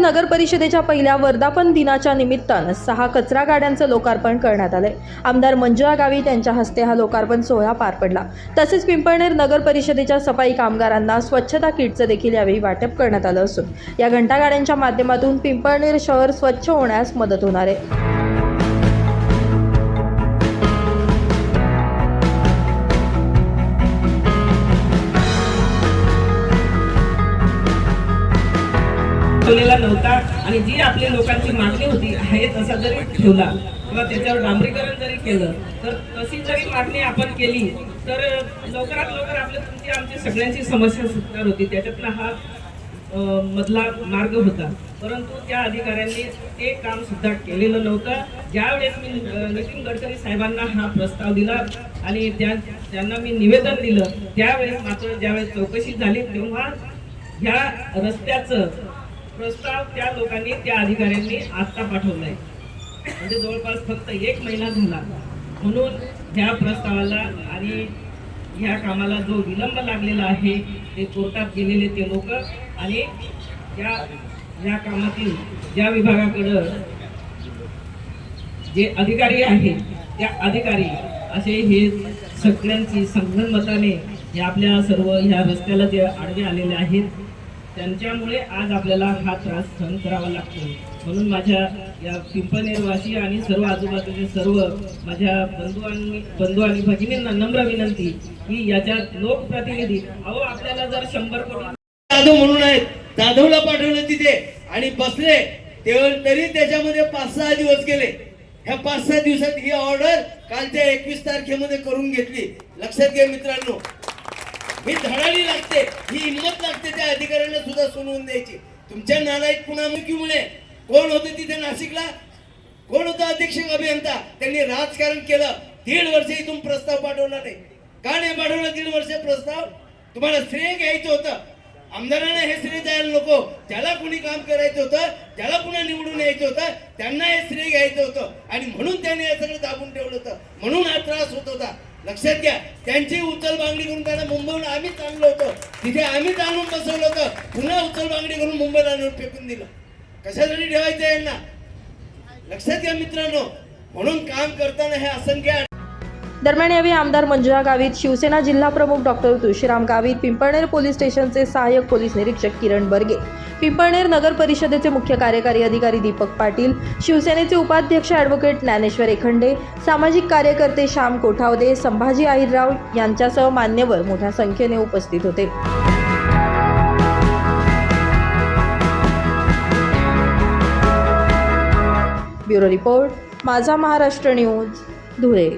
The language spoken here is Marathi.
नगर परिषदेच्या पहिल्या वर्धापन दिनाच्या निमित्तानं सहा कचरा गाड्यांचं लोकार्पण करण्यात आलंय. आमदार मंजुळा गावी त्यांच्या हस्ते हा लोकार्पण सोहळा पार पडला. तसेच पिंपळनेर नगर परिषदेच्या सफाई कामगारांना स्वच्छता किटचं देखील यावेळी वाटप करण्यात आलं असून या घंटागाड्यांच्या माध्यमातून पिंपळनेर शहर स्वच्छ होण्यास मदत होणार आहे. ठेवलेला नव्हता आणि जी आपली लोकांची मागणी होती आहे तसा जरी ठेवला किंवा त्याच्यावर डांबरीकरण जरी केलं तर तशी जरी मागणी आपण केली तर लवकरात लवकर आपल्या तुमची आमची सगळ्यांची समस्या सुटणार होती. त्याच्यातला हा मधला मार्ग होता. परंतु त्या अधिकाऱ्यांनी ते काम सुद्धा केलेलं नव्हतं. ज्यावेळेस मी नितीन गडकरी साहेबांना हा प्रस्ताव दिला आणि त्या त्यांना मी निवेदन दिलं त्यावेळेस मात्र ज्यावेळेस चौकशी झाली तेव्हा ह्या रस्त्याचं प्रस्ताव त्या लोकांनी त्या अधिकाऱ्यांनी आत्ता पाठवलाय. म्हणजे जवळपास फक्त एक महिना झाला. म्हणून ह्या प्रस्तावाला आणि ह्या कामाला जो विलंब लागलेला आहे ते कोर्टात गेलेले ते लोक आणि या या कामातील ज्या विभागाकडं जे अधिकारी आहेत त्या अधिकारी असे हे सगळ्यांची संगणमताने हे आपल्या सर्व ह्या रस्त्याला जे आडवे आलेले आहेत त्यांच्यामुळे आज आपल्याला हा त्रास सहन करावा लागतो. म्हणून माझ्या या पिंपनेरवासी आणि सर्व आजूबाजूचे सर्व माझ्या बंधू आणि बंधू आणि भगिनींना नम्र विनंती की याच्यात लोकप्रतिनिधी अहो आपल्याला जर शंभर कोटी जाधव म्हणून आहेत जाधवला पाठवलं तिथे आणि बसले तेव्हा तरी त्याच्यामध्ये पाच सहा दिवस गेले. ह्या पाच सहा दिवसात ही ऑर्डर कालच्या एकवीस तारखेमध्ये करून घेतली. लक्षात घ्या मित्रांनो. ही धडाडी लागते. ही हिंमत लागते त्या अधिकाऱ्यांना सुद्धा सोडवून द्यायची. तुमच्या नालायक पुन्हा कोण होते तिथे नाशिकला? कोण होता अधीक्षक अभियंता? त्यांनी राजकारण केलं. दीड वर्ष इथून प्रस्ताव पाठवला नाही. का नाही पाठवला दीड वर्ष प्रस्ताव? तुम्हाला श्रेय घ्यायचं होतं. आमदारांना हे श्रेय द्यायला नको. ज्याला कोणी काम करायचं होतं ज्याला पुन्हा निवडून यायचं होतं त्यांना हे श्रेय घ्यायचं होतं. आणि म्हणून त्यांनी हे सगळं दाबून ठेवलं होतं. म्हणून हा त्रास होत होता. लक्षात घ्या त्यांची उचल बांगडी करून त्यांना मुंबईहून आम्हीच आणलं होतं. तिथे आम्हीच आणून बसवलं होतं. पुन्हा उचल बांगडी करून मुंबईला आणून फेकून दिलं. कशासाठी ठेवायचं यांना? लक्षात घ्या मित्रांनो. म्हणून काम करताना हे असंख्य दरम्यान यावेळी आमदार मंजुळा गावित शिवसेना जिल्हा प्रमुख डॉक्टर तुळशीराम गावित पिंपळनेर पोलीस स्टेशनचे सहाय्यक पोलीस निरीक्षक किरण बर्गे. पिंपळनेर नगर परिषदेचे मुख्य कार्यकारी अधिकारी दीपक पाटील शिवसेनेचे उपाध्यक्ष ॲडव्होकेट ज्ञानेश्वर एखंडे सामाजिक कार्यकर्ते श्याम कोठावदे संभाजी आहिरराव यांच्यासह मान्यवर मोठ्या संख्येने उपस्थित होते. ब्युरो रिपोर्ट माझा महाराष्ट्र न्यूज धुळे.